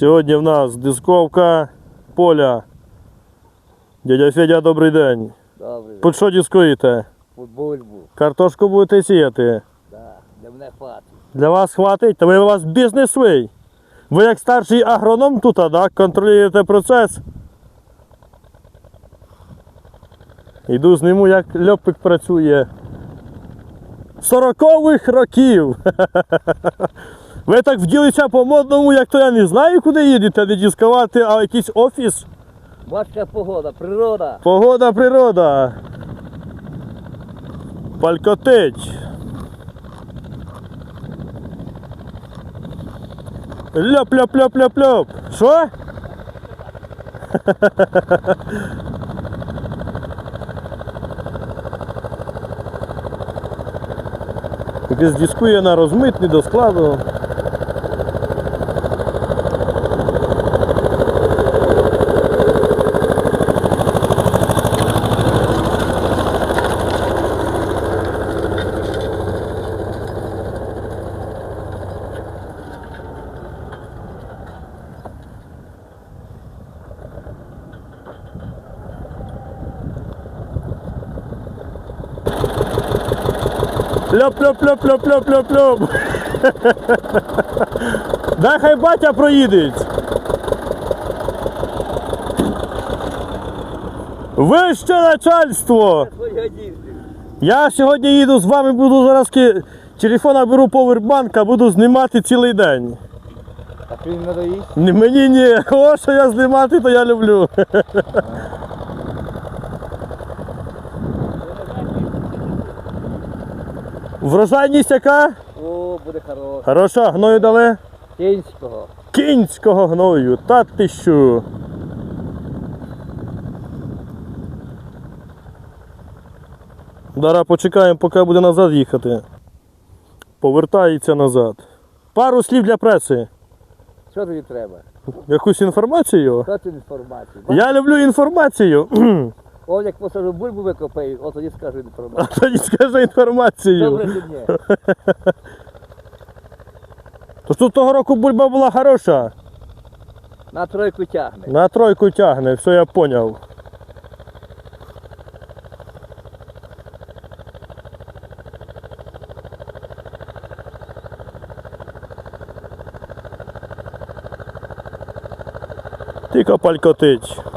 Сьогодні в нас дисковка поля. Дядя Федя, добрий день. Добре, Під що дискуєте? був, Картошку будете сіяти. да, для мене хватить. Для вас хватить? Та ви у вас бізнес свій. Ви як старший агроном тут, так? Контролюєте процес. Йду зніму, як льопик працює. Сорокових років. Ви так вділися по модному, як то я не знаю, куди їдете, не дискувати, а якийсь офіс. Важка погода, природа. Погода, природа. Палькотить. Ляп-ляп-ляп-ляп-ляп. Що? Якось дискує на розмитні до складу. Ляп-ляп-ляп-ляп-ляп-ляп-ляп. Дай хай батя проїдеть. Вище начальство. Я сьогодні їду з вами, буду зараз телефона беру повербанка, буду знімати цілий день. А ти не надоїсть? Ні, Мені ні. О, що я знімати, то я люблю. Врожайність яка? О, буде хорош. Хороша, гною дали? Кінського. Кінського гною, та ти що? Зараз почекаємо, поки буде назад їхати. Повертається назад. Пару слів для преси. Що тобі треба? Якусь інформацію? Що ти інформацію? Я люблю інформацію. О, як посажу бульбу викопаю, от тоді скажу А інформацію. тоді скажи інформацію. Чи ні? То тут того року бульба була хороша. На тройку тягне. На тройку тягне, все я поняв. Тільки палькотить.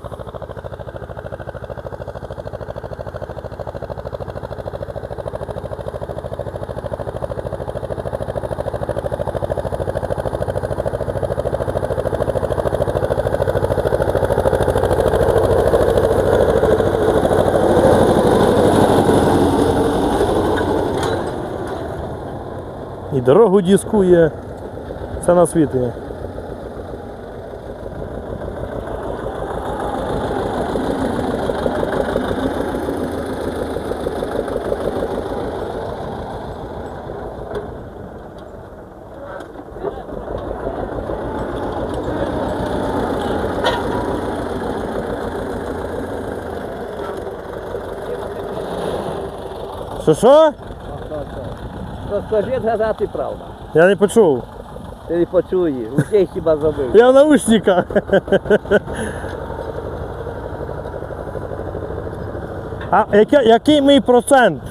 І дорогу дискує. Це на світі. Що що? То скажи, згадати правда. Я не почув. Ти не почуєш, усіх хіба забив. Я в наушниках. А яке, який мій процент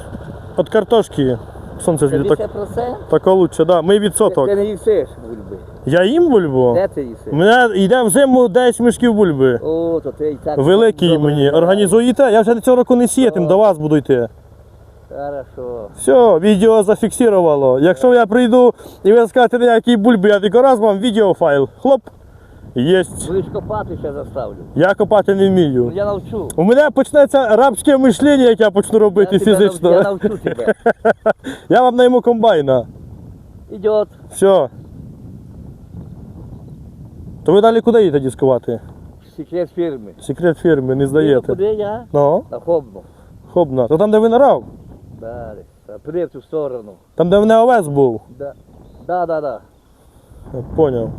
від картошки? Сонце. Так, 50%? так лучше, да. Мій відсоток. Ти не їсиш бульби. Я їм бульбу? Де ти їсиш? У мене йде в зиму 10 мішків бульби. О, то ти і так. Великий добре мені. Організуєте? Я вже цього року не сіятим, до вас буду йти. Хорошо. Все, відео зафіксувало. Якщо я прийду і ви скажете, ніякі бульби, я тільки раз вам відеофайл. Хлоп. Єсть. Будеш копати, ще заставлю. Я копати не Ну, вмію. я навчу. У мене почнеться рабське мишлення, як я почну робити я фізично. нав- Я навчу тебе. Я вам найму комбайна. Ідет. Все. То ви далі куди їдете дискувати? Секрет фірми. Секрет фірми, не Ну, здаєте. Куди я? Ну, На хобну. хобна. То там, де ви нарав? Далі. Туди в ту сторону. Там, де в мене овес був. Да. Да, да, да. Я Поняв.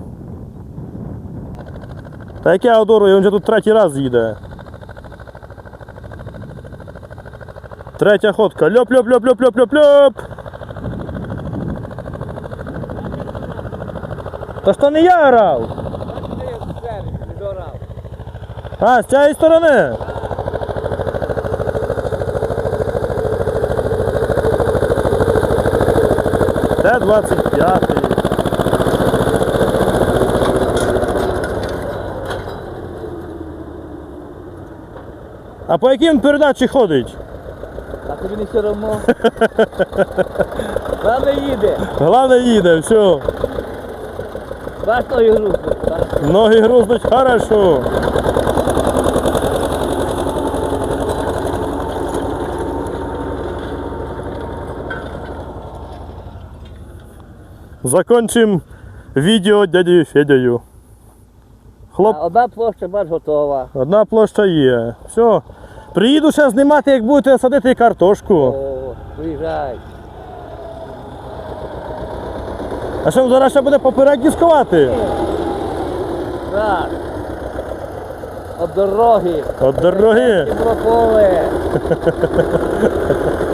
Та як я одорую, він вже тут третій раз їде. Третя ходка. Льоп, льоп, льоп, льоп, льоп, льоп, льоп. Та ж то не я орав. А, з цієї сторони. Це 25. А по яким передачі ходить? А тобі не все одно. Главне їде. Головне їде, все. Бач ноги грузнуть. Ноги грузнуть хорошо. Закончим відео дяді Федяю. Хлоп, Одна площа, бач, готова. одна площа є. Все. Приїду ще знімати, як будете садити картошку. О, приїжджай. А що зараз ще буде поперек дискувати? Так. От дороги. От дороги. Поле.